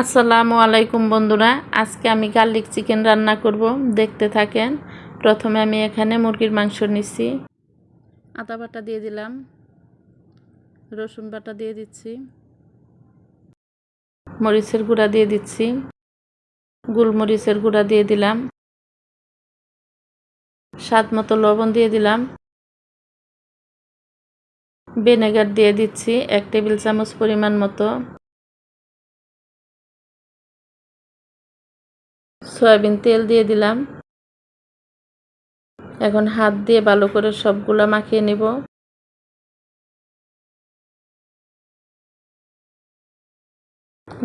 আসসালামু আলাইকুম বন্ধুরা, আজকে আমি গার্লিক চিকেন রান্না করব, দেখতে থাকেন। প্রথমে আমি এখানে মুরগির মাংস নিচ্ছি। আদা বাটা দিয়ে দিলাম, রসুন বাটা দিয়ে দিচ্ছি, মরিচের গুঁড়া দিয়ে দিচ্ছি, গোলমরিচের গুঁড়া দিয়ে দিলাম, স্বাদ মতো লবণ দিয়ে দিলাম, ভিনেগার দিয়ে দিচ্ছি এক টেবিল চামচ পরিমাণ মতো। সয়াবিন তেল দিয়ে দিলাম। এখন হাত দিয়ে ভালো করে সবগুলা মাখিয়ে নিব।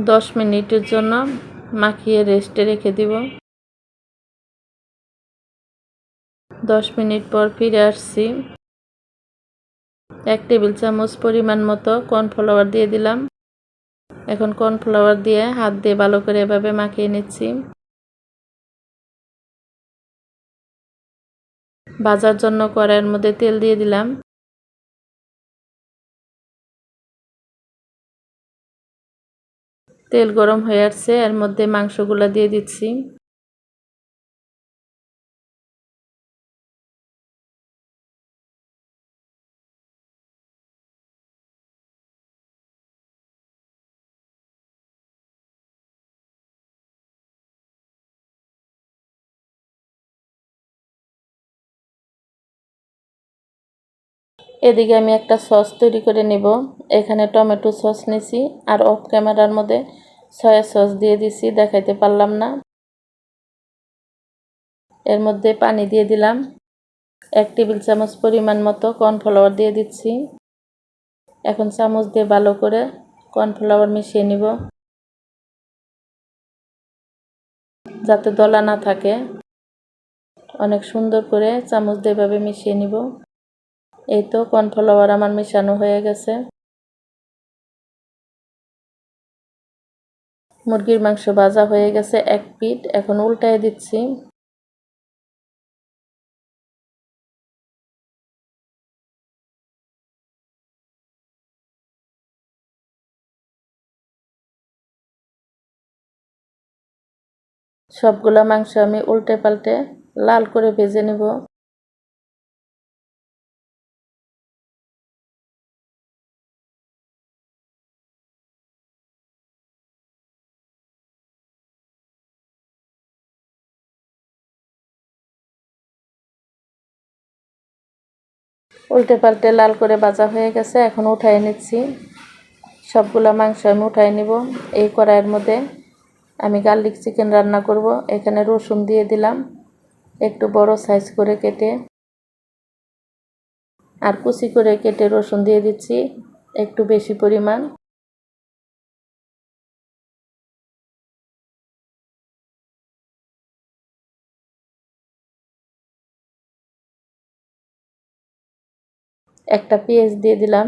দশ মিনিটের জন্য মাখিয়ে রেস্টে রেখে দিব। দশ মিনিট পর ফিরে আসছি। এক টেবিল চামচ পরিমাণ মতো কর্নফ্লাওয়ার দিয়ে দিলাম। এখন কর্নফ্লাওয়ার দিয়ে হাত দিয়ে ভালো করে এভাবে মাখিয়ে নিচ্ছি। ভাজার জন্য কড়াইয়ের মধ্যে তেল দিয়ে দিলাম। তেল গরম হয়ে আসছে, এর মধ্যে মাংসগুলো দিয়ে দিচ্ছি। এদিকে আমি একটা সস তৈরি করে নিব। এখানে টমেটো সস নিছি আর অফ ক্যামেরার মধ্যে সয়া সস দিয়ে দিছি, দেখাইতে পারলাম না। এর মধ্যে পানি দিয়ে দিলাম। এক টেবিল চামচ পরিমাণ মতো কর্নফ্লাওয়ার দিয়ে দিচ্ছি। এখন চামচ দিয়ে ভালো করে কর্নফ্লাওয়ার মিশিয়ে নিব। যাতে দলা না থাকে। অনেক সুন্দর করে চামচ দিয়ে এভাবে মিশিয়ে নিব। এই তো কর্নফ্লাওয়ার আমার মেশানো হয়ে গেছে। মুরগির মাংস ভাজা হয়ে গেছে এক পিঠ, এখন উল্টায় দিচ্ছি। সবগুলা মাংস আমি উল্টে পাল্টে লাল করে ভেজে নেব। উল্টে পাল্টে লাল করে ভাজা হয়ে গেছে, এখন উঠাই নিচ্ছি। সবগুলো মাংস আমি উঠাই নিব। এই কড়াইয়ের মধ্যে আমি গার্লিক চিকেন রান্না করব। এখানে রসুন দিয়ে দিলাম, একটু বড় সাইজ করে কেটে। আর কুচি করে কেটে রসুন দিয়ে দিচ্ছি, একটু বেশি পরিমাণ। একটা পেঁয়াজ দিয়ে দিলাম।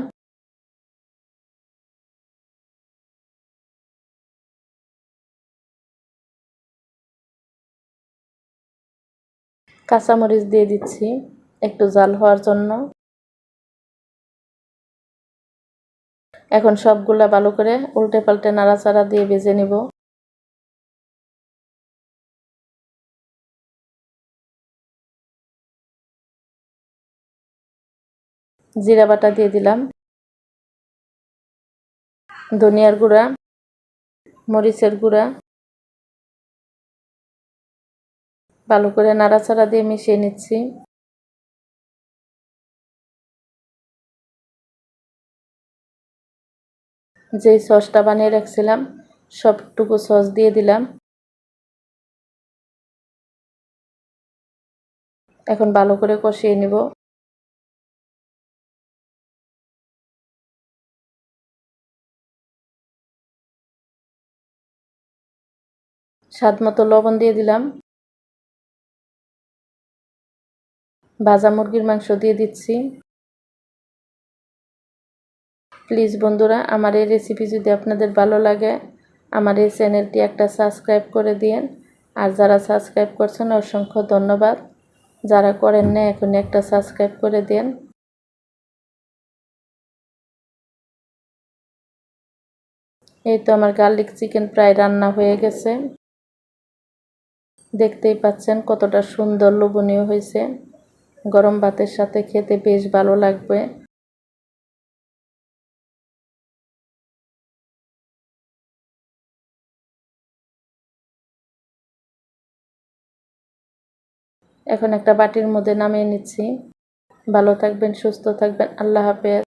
কাঁচামরিচ দিয়ে দিচ্ছি একটু জাল হওয়ার জন্য। এখন সবগুলা ভালো করে উল্টে পাল্টে নাড়াচাড়া দিয়ে ভেজে নিব। জিরা বাটা দিয়ে দিলাম, ধনিয়ার গুঁড়া, মরিচের গুঁড়া, ভালো করে নাড়াচাড়া দিয়ে মিশিয়ে নিচ্ছি। যেই সসটা বানিয়ে রাখছিলাম, সবটুকু সস দিয়ে দিলাম। এখন ভালো করে কষিয়ে নিব। স্বাদ মতো লবণ দিয়ে দিলাম। ভাজা মুরগির মাংস দিয়ে দিচ্ছি। প্লিজ বন্ধুরা, আমার এই রেসিপি যদি আপনাদের ভালো লাগে, আমার এই চ্যানেলটি একটা সাবস্ক্রাইব করে দিন আর যারা সাবস্ক্রাইব করছেন অসংখ্য ধন্যবাদ। যারা করেন না এখন একটা সাবস্ক্রাইব করে দিন। এই তো আমার গার্লিক চিকেন প্রায় রান্না হয়ে গেছে। দেখতেই পাচ্ছেন কতটা সুন্দর লোভনীয় হয়েছে। গরম ভাতের সাথে খেতে বেশ ভালো লাগবে। এখন একটা বাটির মধ্যে নামিয়ে নিচ্ছি। ভালো থাকবেন, সুস্থ থাকবেন। আল্লাহ হাফেজ।